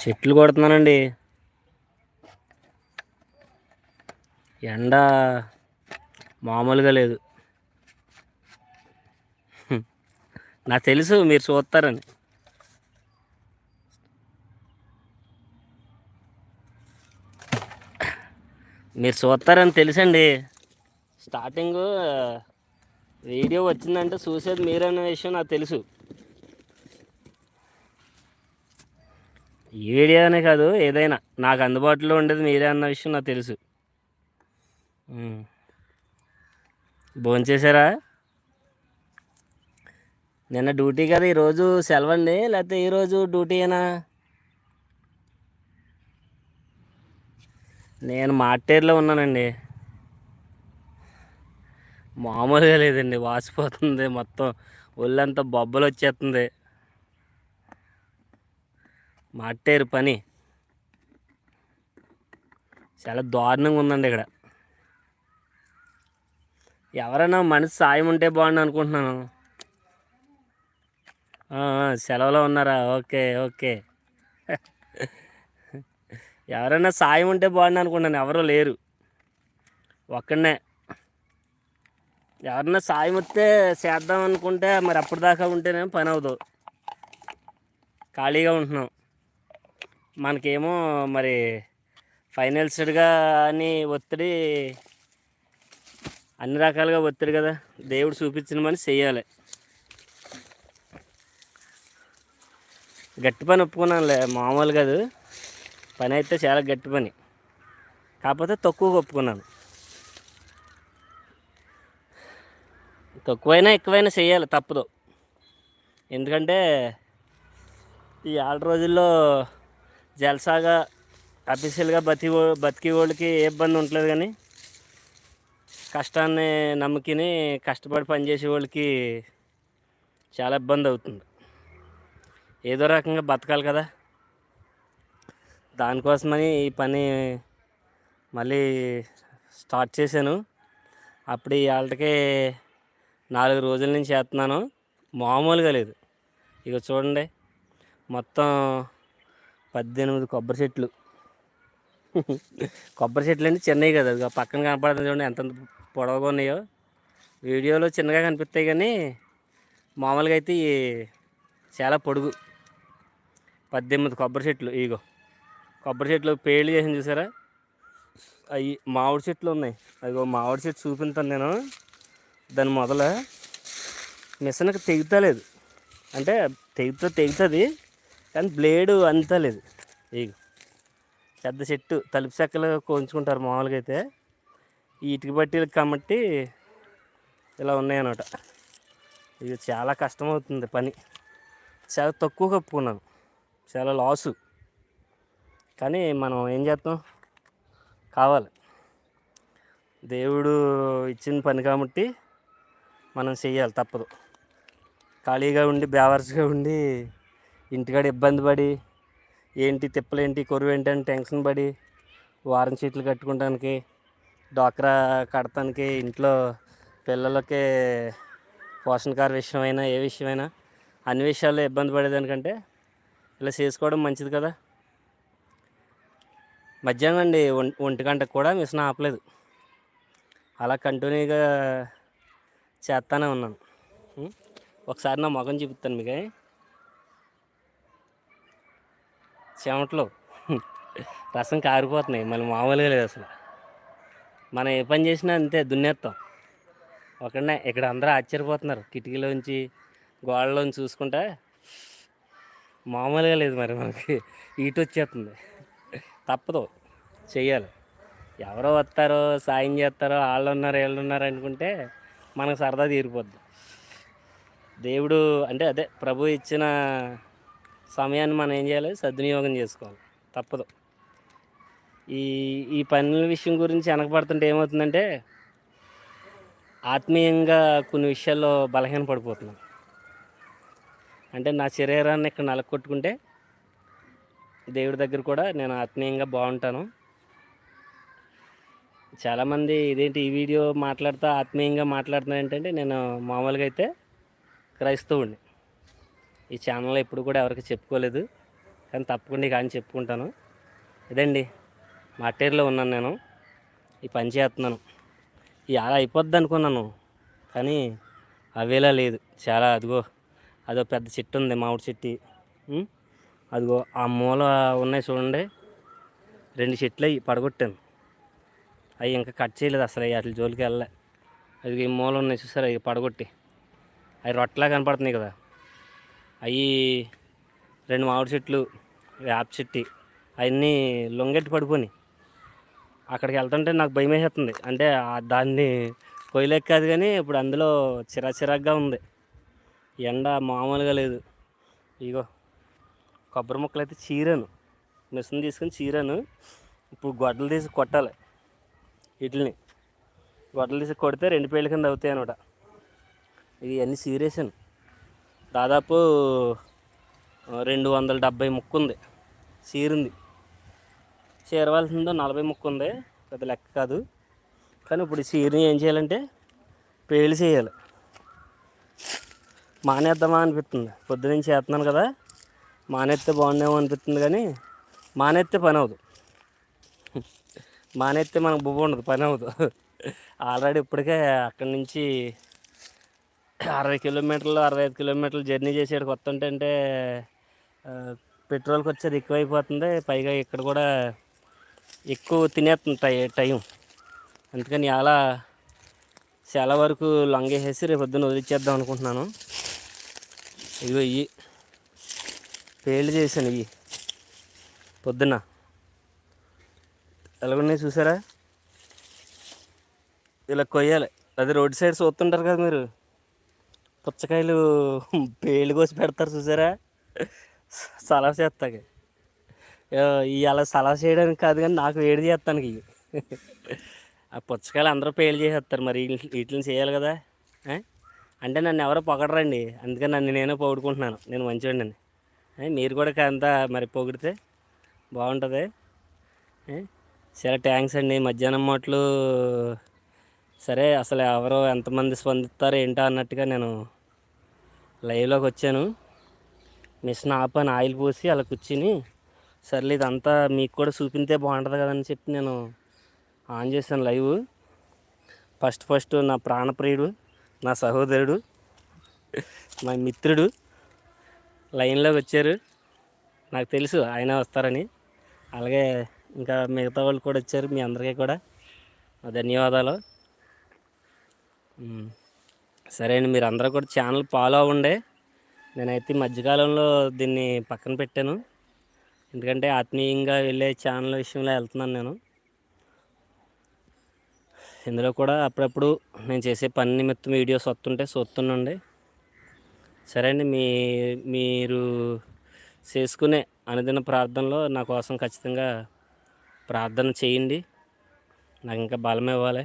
చెట్లు కొడుతున్నానండి. ఎండ మామూలుగా లేదు. నాకు తెలుసు మీరు చూస్తారని. మీరు చూస్తారని తెలుసండి. స్టార్టింగ్ వీడియో వచ్చిందంటే చూసేది మీరన్న విషయం నాకు తెలుసు. ఈ వీడియో అనే కాదు ఏదైనా. నాకు అందుబాటులో ఉండేది మీరే అన్న విషయం నాకు తెలుసు. భోంచేశారా నిన్న డ్యూటీ కదా ఈరోజు సెలవు అండి లేకపోతే ఈరోజు డ్యూటీయేనా నేను మాటేరులో ఉన్నానండి. మామూలుగా లేదండి వాసిపోతుంది మొత్తం. ఒళ్ళంతా బొబ్బలు వచ్చేస్తుంది. మాటేరు పని. చాలా దారుణంగా ఉందండి ఇక్కడ. ఎవరైనా మనసు సాయం ఉంటే బాగుండు అనుకుంటున్నాను. సెలవులో ఉన్నారా? Okay okay. ఎవరైనా సాయం ఉంటే బాగుండు అనుకుంటున్నాను. ఎవరూ లేరు. ఒక్కడనే. ఎవరన్నా సాయం వస్తే చేద్దాం అనుకుంటే మరి అప్పటిదాకా ఉంటేనే పని అవుతుంది ఖాళీగా ఉంటున్నాం. మనకేమో మరి ఫైనల్స్డ్గా అని ఒత్తిడి అన్ని రకాలుగా ఒత్తిడి కదా. దేవుడు చూపించిన పని చెయ్యాలి. గట్టి పని ఒప్పుకున్నానులే మామూలు కాదు. పని అయితే చాలా గట్టి పని. కాకపోతే తక్కువగా ఒప్పుకున్నాను. తక్కువైనా ఎక్కువైనా చేయాలి తప్పదు. ఎందుకంటే ఈ ఆరు రోజుల్లో జల్సాగా అఫీషియల్గా బతి బతికి వాళ్ళకి ఏ ఇబ్బంది ఉండలేదు కానీ కష్టాన్ని నమ్ముకుని కష్టపడి పనిచేసే వాళ్ళకి చాలా ఇబ్బంది అవుతుంది. ఏదో రకంగా బతకాలి కదా. దానికోసమని ఈ పని మళ్ళీ స్టార్ట్ చేశాను. అప్పుడు ఈ వాళ్ళకి నాలుగు రోజుల నుంచి చేస్తున్నాను. మామూలుగా లేదు. ఇక చూడండి. మొత్తం పద్దెనిమిది కొబ్బరి చెట్లు. కొబ్బరి చెట్లు అంటే చిన్నవి కదా అది పక్కన కనపడుతుంది చూడండి ఎంత పొడవుగా ఉన్నాయో. వీడియోలో చిన్నగా కనిపిస్తాయి కానీ మామూలుగా అయితే చాలా పొడుగు. పద్దెనిమిది కొబ్బరి చెట్లు ఇగో కొబ్బరి చెట్లు పేళ్ళు చేసింది చూసారా? అవి మామిడి చెట్లు ఉన్నాయి. అదిగో మామిడి చెట్టు చూపించాను నేను. దాని మొదల మిషన్కి తెగుతలేదు అంటే తెగుతా తెగుతుంది. కానీ బ్లేడు అంతా లేదు. ఇక పెద్ద చెట్టు తలుపు చెక్కలు కోంచుకుంటారు మామూలుగా అయితే. ఈ ఇటుక బట్టీలు కాబట్టి ఇలా ఉన్నాయన్నమాట. ఇది చాలా కష్టం అవుతుంది పని. చాలా తక్కువ కప్పుకున్నాను చాలా లాసు. కానీ మనం ఏం చేస్తాం? కావాలి. దేవుడు ఇచ్చిన పని కాబట్టి మనం చెయ్యాలి తప్పదు. ఖాళీగా ఉండి బ్యావర్స్గా ఉండి ఇంటికాడ ఇబ్బంది పడి ఏంటి తిప్పలేంటి కొరువు ఏంటి అని టెన్షన్ పడి వారం చీట్లు కట్టుకోవడానికి డ్వాక్రా కడతానికి ఇంట్లో పిల్లలకి పోషణకార విషయమైనా ఏ విషయమైనా అన్ని విషయాల్లో ఇబ్బంది పడేదానికంటే ఇలా చేసుకోవడం మంచిది కదా. మధ్యాహ్నం అండి ఒం- ఒంటి గంటకు కూడా మిషన్ ఆపలేదు. అలా కంటిన్యూగా చేస్తానే ఉన్నాను. ఒకసారి నా ముఖం చూపిస్తాను మీకు. చెమటలు. రసం కారిపోతున్నాయి. మళ్ళీ మామూలుగా లేదు అసలు. మనం ఏ పని చేసినా అంతే దున్నేస్తాం ఒకనే ఇక్కడ అందరూ ఆశ్చర్యపోతున్నారు. కిటికీలోంచి గోడలోంచి చూసుకుంటే మామూలుగా లేదు మరి మనకి. ఈటు వచ్చేస్తుంది. తప్పదు. చెయ్యాలి. ఎవరో వస్తారో సాయం చేస్తారో వాళ్ళు ఉన్నారు వీళ్ళు ఉన్నారు అనుకుంటే మనకు సరదా తీరిపోద్ది. దేవుడు అంటే అదే ప్రభు ఇచ్చిన సమయాన్ని మనం ఏం చేయాలి? సద్వినియోగం చేసుకోవాలి. తప్పదు. ఈ ఈ పనుల విషయం గురించి వెనకబడుతుంటే ఏమవుతుందంటే ఆత్మీయంగా కొన్ని విషయాల్లో బలహీన పడిపోతున్నాను అంటే నా శరీరాన్ని ఇక్కడ నలకొట్టుకుంటే దేవుడి దగ్గర కూడా నేను ఆత్మీయంగా బాగుంటాను. చాలామంది ఇదేంటి ఈ వీడియో మాట్లాడుతూ ఆత్మీయంగా మాట్లాడుతున్నా ఏంటంటే నేను మామూలుగా అయితే క్రైస్తవుడిని ఈ ఛానల్లో ఎప్పుడు కూడా ఎవరికి చెప్పుకోలేదు. కానీ తప్పకుండా కానీ చెప్పుకుంటాను. ఇదండి మట్టేరులో ఉన్నాను నేను. ఈ పని చేస్తున్నాను. ఈ అలా అయిపోద్ది అనుకున్నాను. కానీ అవేలా లేదు. చాలా అదిగో అదో పెద్ద చెట్టు ఉంది మామిడి చెట్టు. అదిగో ఆ మూల ఉన్నాయి చూడండి. రెండు చెట్లు అవి పడగొట్టాను. అవి ఇంకా కట్ చేయలేదు అసలు అవి వాటి జోలికి వెళ్ళలే. అది ఈ మూల ఉన్నాయి చూసారు అవి పడగొట్టి. అవి రొట్టెలా కనపడుతున్నాయి కదా. అవి రెండు మామిడి చెట్లు వేప చెట్టు అవన్నీ లొంగెట్టి పడిపోయి అక్కడికి వెళ్తుంటే నాకు భయం వేసేస్తుంది. అంటే దాన్ని కొయ్యలేక కాదు కానీ ఇప్పుడు అందులో చిరా చిరాగ్గా ఉంది. ఎండ మామూలుగా లేదు. ఇగో కొబ్బరి ముక్కలు అయితే చీరాను. మిషన్ తీసుకొని చీరాను. ఇప్పుడు గొడ్డలు తీసి కొట్టాలి వీటిని గొడ్డలు తీసి కొడితే రెండు పేళ్ళ కింద అవుతాయి అనమాట. ఇవి అన్నీ చీరేసాను దాదాపు రెండు వందల డెబ్బై ముక్కు ఉంది. చీరింది. చీరవలసిందో నలభై ముక్కు ఉంది. పెద్ద లెక్క కాదు. కానీ ఇప్పుడు చీరని ఏం చేయాలంటే పేలు చేయాలి. మానేద్దామా అనిపిస్తుంది. పొద్దునుంచి చేస్తున్నాను కదా. మానేస్తే బాగుండేమో అనిపిస్తుంది కానీ మానేస్తే పని అవ్వదు. మానేస్తే మనకు బువ్వ ఉండదు పని అవ్వదు. ఆల్రెడీ ఇప్పటికే అక్కడి నుంచి అరవై కిలోమీటర్లు అరవై ఐదు కిలోమీటర్లు జర్నీ చేసాడు కొత్త అంటే ఆ, పెట్రోల్కి వచ్చేది ఎక్కువైపోతుంది. పైగా ఇక్కడ కూడా ఎక్కువ తినేస్తుంది టై టైం. అందుకని అలా చాలా వరకు లొంగేసేసి రేపు పొద్దున్న వదిలిచ్చేద్దాం అనుకుంటున్నాను. ఇవి ఇవి పేళ్ళు చేశాను ఇవి పొద్దున్న. ఎలాగున్నాయి చూసారా? ఇలా కొయ్యాలి. అది రోడ్ సైడ్ చూస్తుంటారు కదా మీరు. పుచ్చకాయలు పేలు కోసి పెడతారు చూసారా? సలవ చేస్తాకి. ఈ అలా సలవ చేయడానికి కాదు కానీ నాకు వేడి చేస్తానికి ఆ పుచ్చకాయలు అందరూ పేలు చేసేస్తారు మరి వీటిని చేయాలి కదా. అంటే నన్ను ఎవరో పొగడరండి. అందుకని నన్ను నేనే పొగుడుకుంటున్నాను. నేను మంచివాడిని మీరు కూడా అంత మరి పొగిడితే బాగుంటుంది. సరే థ్యాంక్స్ అండి. మధ్యాహ్నం మాటలు సరే అసలు ఎవరో ఎంతమంది స్పందిస్తారు ఏంటో అన్నట్టుగా నేను లైవ్లోకి వచ్చాను. మిషన్ ఆపని ఆయిల్ పోసి అలా కూర్చుని సర్లే ఇదంతా మీకు కూడా చూపింతే బాగుంటుంది కదని చెప్పి నేను ఆన్ చేశాను లైవ్. ఫస్ట్ ఫస్ట్ నా ప్రాణప్రియుడు నా సహోదరుడు మా మిత్రుడు లైన్లోకి వచ్చారు. నాకు తెలుసు ఆయన వస్తారని. అలాగే ఇంకా మిగతా వాళ్ళు కూడా వచ్చారు మీ అందరికీ కూడా. ధన్యవాదాలు. సరే అండి మీరు అందరూ కూడా ఛానల్ ఫాలో అవ్వండి. నేనైతే మధ్యకాలంలో దీన్ని పక్కన పెట్టాను. ఎందుకంటే ఆత్మీయంగా వెళ్ళే ఛానల్ విషయంలో వెళ్తున్నాను నేను. ఇందులో కూడా అప్పుడప్పుడు నేను చేసే పని నిమిత్తం వీడియోస్ వస్తుంటే చూస్తుండండి. సరే అండి మీ మీరు చేసుకునే అనుదిన ప్రార్థనలో నా కోసం ఖచ్చితంగా ప్రార్థన చేయండి. నాకు ఇంకా బలం ఇవ్వాలి.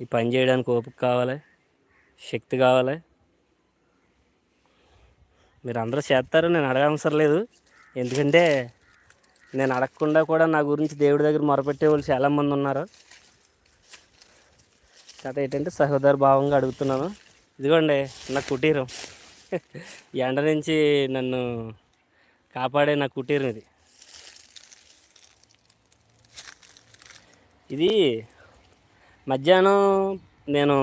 ఈ పని చేయడానికి ఓపిక కావాలి. శక్తి కావాలి. మీరు అందరూ చేస్తారు నేను అడగవసరం లేదు. ఎందుకంటే నేను అడగకుండా కూడా నా గురించి దేవుడి దగ్గర మొరపెట్టే వాళ్ళు చాలామంది ఉన్నారు. కథ ఏంటంటే సహోదర భావంగా అడుగుతున్నాను. ఇదిగోండి నా కుటీరం. ఎండ నుంచి నన్ను కాపాడే నా కుటీరం ఇది. ఇది మధ్యాహ్నం నేను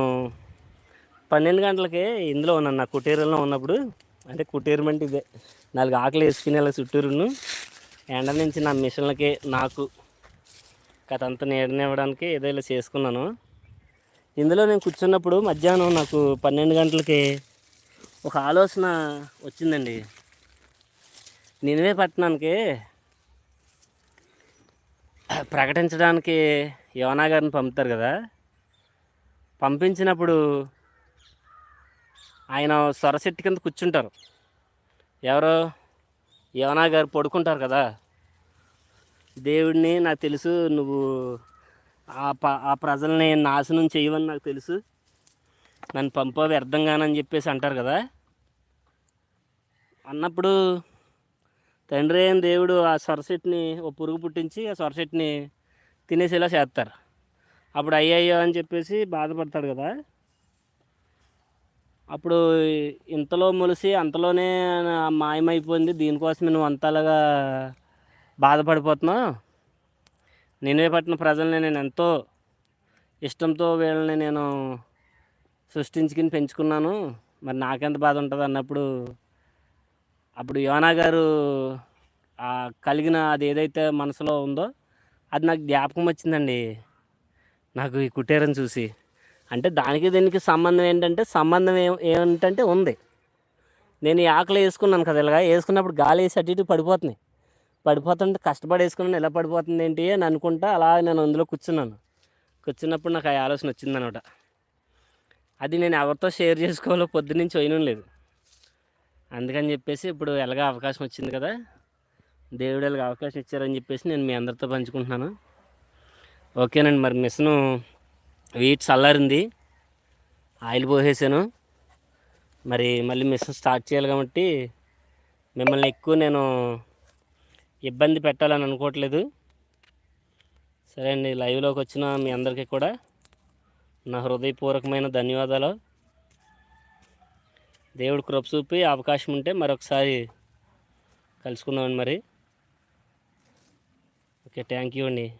పన్నెండు గంటలకే ఇందులో ఉన్నాను. నా కుటీరంలో ఉన్నప్పుడు అంటే కుటీరం అంటే ఇదే. నాలుగు ఆకలి వేసుకుని ఇలా చుట్టూరును. ఎండ నుంచి నా మిషన్లకి నాకు కథ అంతా నీడనివ్వడానికి ఏదో ఇలా చేసుకున్నాను. ఇందులో నేను కూర్చున్నప్పుడు మధ్యాహ్నం నాకు పన్నెండు గంటలకి ఒక ఆలోచన వచ్చిందండి. నినివే పట్టణానికి ప్రకటించడానికి యోనా గారిని పంపుతారు కదా. పంపించినప్పుడు ఆయన సొరసెట్టు కింద కూర్చుంటారు. ఎవరు యోనా గారు పడుకుంటారు కదా. దేవుడిని నాకు తెలుసు నువ్వు ఆ ప ఆ ప్రజల్ని నాశనం చేయవని నాకు తెలుసు. నన్ను పంపో వ్యర్థంగానని చెప్పేసి అంటారు కదా. అన్నప్పుడు తండ్రి అయిన దేవుడు ఆ సొరసెట్ని ఓ పురుగు పుట్టించి ఆ సొరసెట్ని తినేసేలా చేస్తారు. అప్పుడు అయ్యయ్యో అని చెప్పేసి బాధపడతాడు కదా. అప్పుడు ఇంతలో మొలిసి అంతలోనే మాయమైపోయింది. దీనికోసమే నువ్వు అంతలాగా బాధపడిపోతున్నావు. నేనే పట్టిన ప్రజల్ని నేను ఎంతో ఇష్టంతో వీళ్ళని నేను సృష్టించుకుని పెంచుకున్నాను. మరి నాకెంత బాధ ఉంటుంది అన్నప్పుడు అప్పుడు యోనా గారు కలిగిన అది ఏదైతే మనసులో ఉందో అది నాకు జ్ఞాపకం వచ్చిందండి. నాకు ఈ కుటీరం చూసి. అంటే దానికి దీనికి సంబంధం ఏంటంటే సంబంధం ఏం ఏమిటంటే ఉంది. నేను ఈ ఆకలి వేసుకున్నాను కదా ఇలాగా వేసుకున్నప్పుడు గాలి వేసి అటు ఇటు పడిపోతున్నాయి. పడిపోతుంటే కష్టపడి వేసుకున్నాను ఎలా పడిపోతుంది ఏంటి అని అనుకుంటా అలా నేను అందులో కూర్చున్నాను. కూర్చున్నప్పుడు నాకు ఆ ఆలోచన వచ్చిందనమాట. అది నేను ఎవరితో షేర్ చేసుకోవాలో పొద్దునుంచి పోయిన లేదు. అందుకని చెప్పేసి ఇప్పుడు ఎలాగ అవకాశం వచ్చింది కదా దేవుడు ఎలాగ అవకాశం ఇచ్చారని చెప్పేసి నేను మీ అందరితో పంచుకుంటున్నాను. ఓకేనండి మరి మిషను వీట్ చల్లారింది. ఆయిల్ పోసేసాను. మరి మళ్ళీ మిషన్ స్టార్ట్ చేయాలి కాబట్టి మిమ్మల్ని ఎక్కువ నేను ఇబ్బంది పెట్టాలని అనుకోవట్లేదు. సరే అండి లైవ్లోకి వచ్చిన మీ అందరికీ కూడా నా హృదయపూర్వకమైన ధన్యవాదాలు. దేవుడు కృప చూపి అవకాశం ఉంటే మరొకసారి కలుసుకుందామండి మరి. ఓకే థ్యాంక్ యూ అండి.